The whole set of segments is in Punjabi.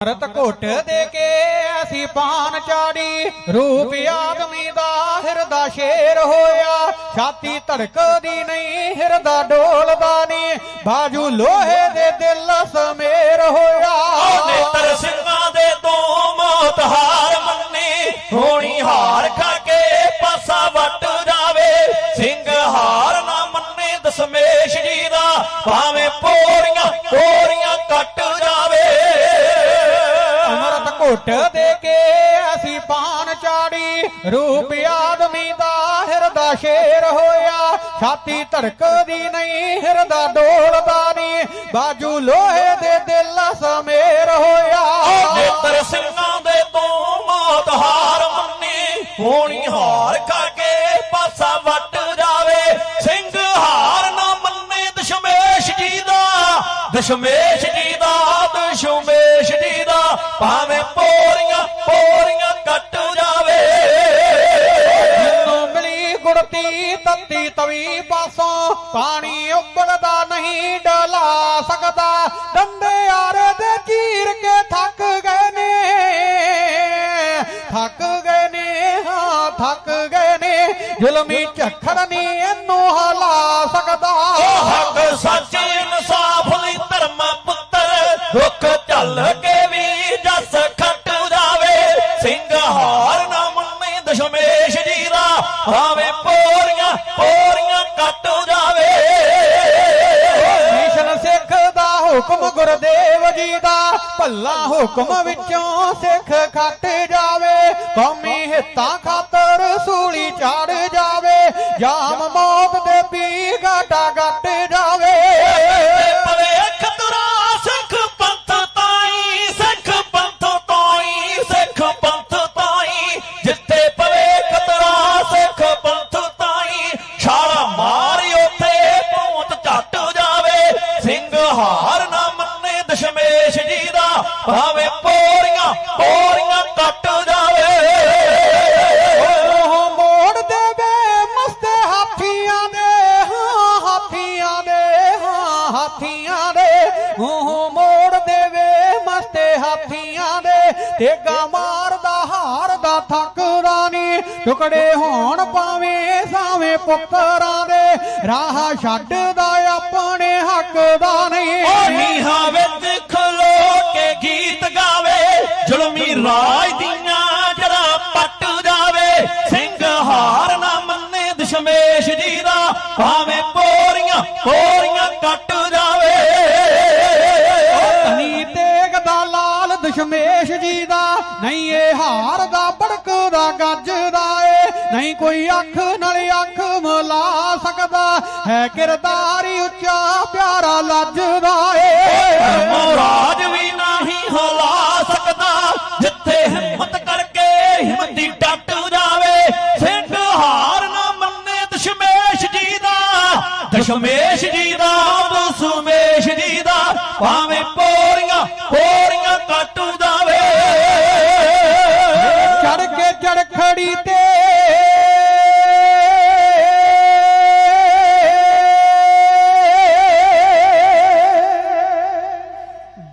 ਰਤ ਘੁੱਟ ਦੇ ਕੇ ਅਸੀਂ ਪਾਨ ਚਾੜੀ। ਰੂਪ ਆਦਮੀ ਦਾ ਹਿਰਦਾ ਸ਼ੇਰ ਹੋਇਆ। ਛਾਤੀ ਧੜਕਦੀ ਨਹੀਂ, ਹਿਰਦਾ ਡੋਲਦਾ ਨਹੀਂ। ਬਾਜੂ ਲੋਹੇ ਦੇ ਦਿਲ ਸਮੇਰ ਹੋਇਆ। ਘੁੱਟ ਦੇ ਕੇ ਅਸੀਂ ਪਾਨ ਚਾੜੀ, ਰੂਪ ਆਦਮੀ ਦਾ ਹਿਰਦਾ ਸ਼ੇਰ ਹੋਇਆ। ਛਾਤੀ ਧੜਕਦੀ ਨਹੀਂ, ਹਿਰਦਾ ਡੋਲਦਾ ਨਹੀਂ, ਬਾਜੂ ਲੋਹੇ ਦੇ ਦਿਲ ਸਮੇਰ ਹੋਇਆ। ਨੇਤਰ ਸਿੰਘਾਂ ਦੇ ਤੋਂ ਮੌਤ ਹਾਰ ਮੰਨੀ, ਹੋਣੀ ਹਾਰ ਖਾ ਕੇ ਪਾਸਾ ਵੱਟ ਜਾਵੇ। ਸਿੰਘ ਹਾਰ ਨਾ ਮੰਨੇ ਦਸ਼ਮੇਸ਼ ਜੀ ਦਾ, ਦਸ਼ਮੇਸ਼ ਭਾਵੇਂ ਪੋਰੀਆਂ ਪੋਰੀਆਂ ਕੱਟ ਜਾਵੇ। ਮੈਨੂੰ ਮਿਲੀ ਗੁੜਤੀ ਤੱਤੀ ਤਵੀ ਪਾਸੋਂ ਪਾਣੀ ਉੱਬਲਦਾ ਨਹੀਂ ਡਲਾ ਸਕਦਾ। ਡੰਡੇ ਆਰੇ ਦੇ ਚੀਰ ਕੇ ਥੱਕ ਗਏ ਨੇ। ਥੱਕ ਗਏ ਨੇ ਹਾਂ ਥੱਕ ਗਏ ਨੇ। ਜ਼ੁਲਮੀ ਝੱਖੜ ਨਹੀਂ ਇਹਨੂੰ ਹਲਾ ਸਕਦਾ। ਹੱਕ ਸੱਚ ਹੁਕਮ ਗੁਰਦੇਵ ਜੀ ਦਾ, ਭੱਲਾ ਹੁਕਮ ਵਿੱਚੋਂ ਸਿੱਖ ਖੱਟ ਜਾਵੇ, ਕੌਮੀ ਹਿੱਤਾਂ ਖਾਤਰ ਸੂਲੀ ਚੜ ਜਾਵੇ, ਜਾਮ ਮੌਤ ਦੇ ਪੀ ਗਾਟਾ ਗੱਟ ਜਾਵੇ। ਭਵੇਖ ਤੁਰਾ, ਸਿੱਖ ਪੰਥ ਤਾਈ, ਸਿੱਖ ਪੰਥ ਤਾਈ ਸਿੱਖ ਪੰਥ ਤਾਈ। ਜਿੱਥੇ ਭਲੇ ਖਤਰਾ ਸਿੱਖ ਪੰਥ ਤਾਈ। ਛਾਲਾ ਮਾਰ ਉੱਥੇ ਪਹੁੰਚ ਝੱਟ ਜਾਵੇ, ਸਿੰਘ ਭਾਵੇਂ ਪੋਰੀਆਂ ਪੋਰੀਆਂ ਕੱਟ ਜਾਵੇ। ਉਹ ਮੋੜ ਦੇਵੇ, ਮਸਤੇ ਹਾਥੀਆਂ ਦੇ, ਹਾਂ, ਹਾਥੀਆਂ ਦੇ, ਹਾਂ, ਹਾਥੀਆਂ ਦੇ। ਉਹ ਮੋੜ ਦੇਵੇ, ਮਸਤੇ ਹਾਥੀਆਂ ਦੇ। ਤੇਗਾ ਹਾਰ ਦਾ ਥੱਕਦਾ ਨਹੀਂ। ਟੁਕੜੇ ਹੋਣ ਪਾਵੇਂ ਸਾਵੇਂ ਪੁੱਤਰਾਂ ਦੇ। ਰਾਹ ਛੱਡਦਾ, ਆਪਣੇ ਹੱਕ ਦਾ ਓ ਨਹੀਂ। ਰਾਜ ਦੀਆਂ ਜੜਾ ਪੱਟ ਜਾਵੇ। ਸਿੰਘ ਹਾਰ ਨਾ ਮੰਨੇ ਦਸ਼ਮੇਸ਼ ਜੀ ਦਾ। ਭਾਵੇਂ ਪੋਰੀਆਂ ਪੋਰੀਆਂ ਕੱਟ ਜਾਵੇ। ਧਨੀ ਤੇਗ ਦਾ ਲਾਲ ਦਸ਼ਮੇਸ਼ ਜੀ ਦਾ। ਨਹੀਂ ਇਹ ਹਾਰ ਦਾ ਭੜਕਦਾ ਗੱਜਦਾ ਏ। ਨਹੀਂ ਕੋਈ ਅੱਖ ਨਾਲ ਅੱਖ ਮਿਲਾ ਸਕਦਾ। ਹੈ ਕਿਰਦਾਰੀ ਉੱਚਾ ਪਿਆਰਾ ਲੱਜਦਾ ਏ। ਮਹਾਰਾਜ ਵੀ ਦਸ਼ਮੇਸ਼ ਜੀ ਦਾ ਦਸ਼ਮੇਸ਼ ਜੀ ਦਾ, ਭਾਵੇਂ ਪੋਰੀਆਂ ਪੋਰੀਆਂ ਕੱਟ ਦਾਵੇ ਚੜ ਕੇ ਚੜਖੜੀ ਤੇ।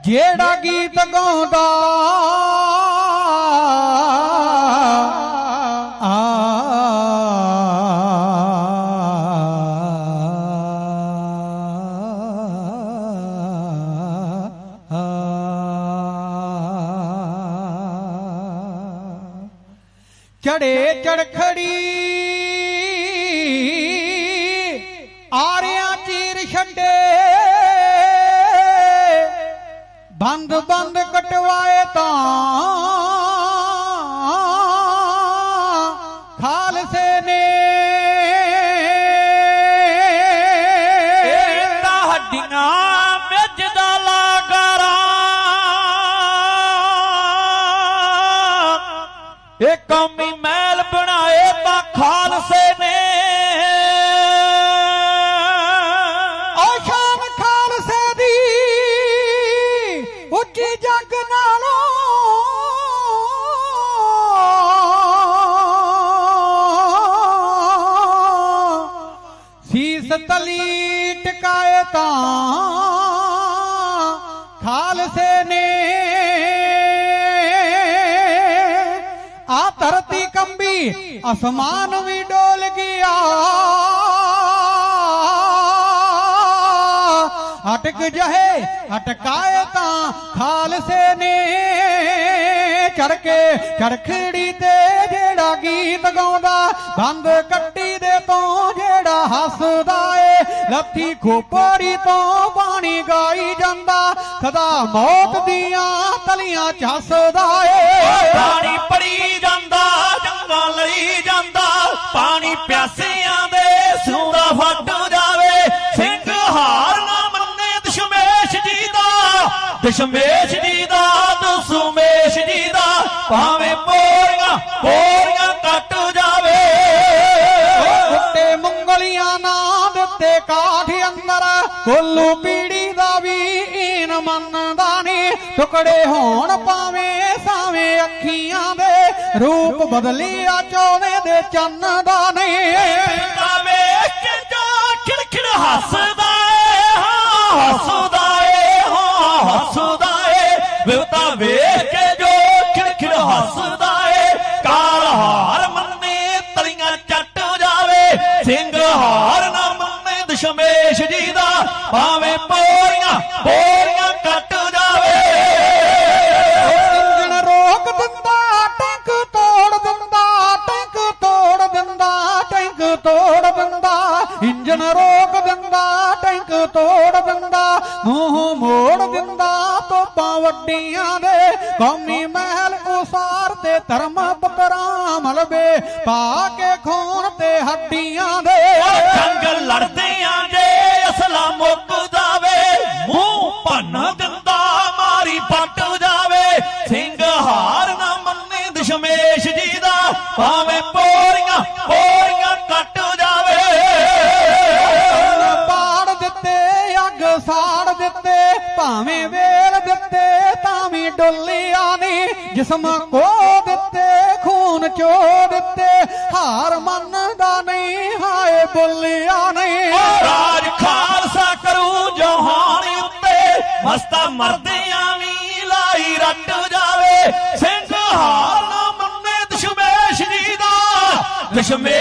ਜਿਹੜਾ ਗੀਤ ਗਾਉਂਦਾ ਚੜੇ ਚੜਖੜੀ। ਆਰਿਆਂ ਚੀਰ ਛੱਡੇ। ਬੰਦ ਬੰਦ ਕਟਵਾਏ ਤਾਂ। ਖਾਲਸੇ ਨੇ। ਇਹ ਤਾਂ ਹੱਡੀਆਂ ਵਿੱਚ ਦਾ ਲਾਗਾਰਾ ਇਹ ਕੌਮੀ ਤਲੀ ਟਿਕਾਏ ਤਾਂ ਖਾਲਸੇ ਨੇ ਆ ਧਰਤੀ ਕੰਬੀ, ਅਸਮਾਨ ਵੀ ਡੋਲ ਗਿਆ। ਅਟਕ ਜਹੇ, ਅਟਕਾਏ ਤਾਂ ਖਾਲਸੇ ਨੇ। ਚੜਕੇ ਚੜਖੜੀ ਤੇ ਜਿਹੜਾ ਗੀਤ ਗਾਉਂਦਾ ਦੰਦ ਕੱਟੀ ਦੇ ਤੋਂ ਜਿਹੜਾ ਹੱਸਦਾ ਏ ਖੋਪੜੀ ਤੋਂ ਬਾਣੀ ਗਾਈ ਜਾਂਦਾ। ਸਦਾ ਮੌਤ ਦੀਆਂ ਤਲੀਆਂ ਚ ਏ। ਪਾਣੀ ਪੜੀ ਜਾਂਦਾ ਜੰਗਾ ਲਈ ਜਾਂਦਾ। ਪਾਣੀ ਪਿਆਸਿਆਂ ਦੇ ਸੂਦਾ ਫੱਟ ਜਾਵੇ। ਸਿੰਘ ਹਾਰ ਨਾ ਮੰਨੇ, ਦਸ਼ਮੇਸ਼ ਜੀ ਦਾ। ਦਸਮੇਸ਼ ਦਿੱਤੇ ਕਾਠ ਅੰਦਰ ਕੋਲੂ ਪੀੜੀ ਦਾ ਵੀ ਈਨ ਮੰਨਦਾ ਨੀ। ਟੁਕੜੇ ਹੋਣ ਪਾਵੇਂ ਸਾਵੇਂ ਅੱਖੀਆਂ ਦੇ ਰੂਪ ਬਦਲਿਆ ਚੋਨੇ ਦੇ ਚੰਨ ਦਾ ਨਹੀਂ ਵੇਖ ਕੇ ਜੋ ਖਿੜਖਿੜ ਹੱਸਦਾ ਏ, ਹਾਂ, ਹੱਸਦਾ ਏ, ਹਾਂ, ਹੱਸਦਾ ਏ। ਵੇ ਵੇਖ ਭਾਵੇਂ ਪੋਰੀਆਂ ਪੋਰੀਆਂ ਕੱਟ ਜਾਵੇ। ਇੰਜਣ ਰੋਕ ਦਿੰਦਾ ਟੈਂਕ ਤੋੜ ਦਿੰਦਾ ਟੈਂਕ ਤੋੜ ਦਿੰਦਾ ਟੈਂਕ ਤੋੜ ਦਿੰਦਾ। ਇੰਜਣ ਰੋਕ ਦਿੰਦਾ ਟੈਂਕ ਤੋੜ ਦਿੰਦਾ। ਮੂੰਹ ਮੋੜ ਦਿੰਦਾ ਤੋਪਾਂ ਵੱਡੀਆਂ ਦੇ। ਕੌਮੀ ਮਹਿਲ ਉਸਾਰ ਤੇ ਧਰਮ ਪੁੱਤਰਾਂ ਮਲਬੇ ਪਾ ਕੇ ਖੂਨ ਤੇ ਹੱਡੀਆਂ ਦੇ। ਜੰਗ ਲੜਦੇ ਦਸ਼ਮੇਸ਼ ਜੀ ਦਾ ਭਾਵੇਂ ਪੋਰੀਆਂ ਪੋਰੀਆਂ ਕੱਟ ਜਾਵੇ। ਪਾੜ ਦਿੱਤੇ ਅੱਗ ਸਾੜ ਦਿੱਤੇ ਭਾਵੇਂ ਵੇਲ ਦਿੱਤੇ ਤਾਂ ਵੀ ਡੁੱਲਿਆ ਜਿਸਮ ਕੋ ਦਿੱਤੇ ਖੂਨ ਚੋ ਦਿੱਤੇ ਹਾਰ ਮੰਨਦਾ ਨਹੀਂ ਹਾਏ ਬੁੱਲਿਆ ਨਹੀਂ। ਰਾਜ ਖਾਲਸਾ ਕਰੂ ਜਹਾਨ ਉੱਤੇ ਮਸਤਾ ਮਰਦਿਆਂ ਜਾਵੇ